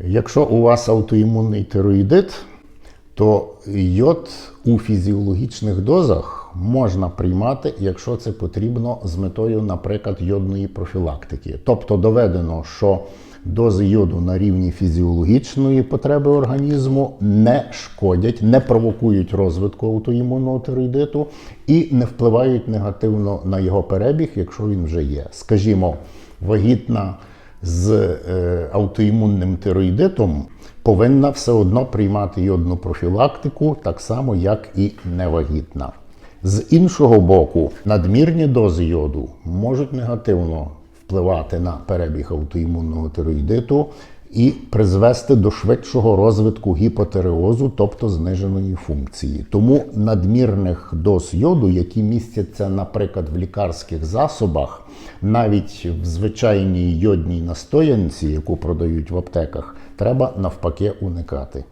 Якщо у вас аутоімунний тироїдит, то йод у фізіологічних дозах можна приймати, якщо це потрібно з метою, наприклад, йодної профілактики. Тобто доведено, що дози йоду на рівні фізіологічної потреби організму не шкодять, не провокують розвитку аутоімунного тироїдиту і не впливають негативно на його перебіг, якщо він вже є. Скажімо, вагітна з е, аутоімунним тироїдитом повинна все одно приймати йодну профілактику, так само, як і невагітна. З іншого боку, надмірні дози йоду можуть негативно впливати на перебіг аутоімунного тироїдиту і призвести до швидшого розвитку гіпотереозу, тобто зниженої функції. Тому надмірних доз йоду, які містяться, наприклад, в лікарських засобах, навіть в звичайній йодній настоянці, яку продають в аптеках, треба навпаки уникати.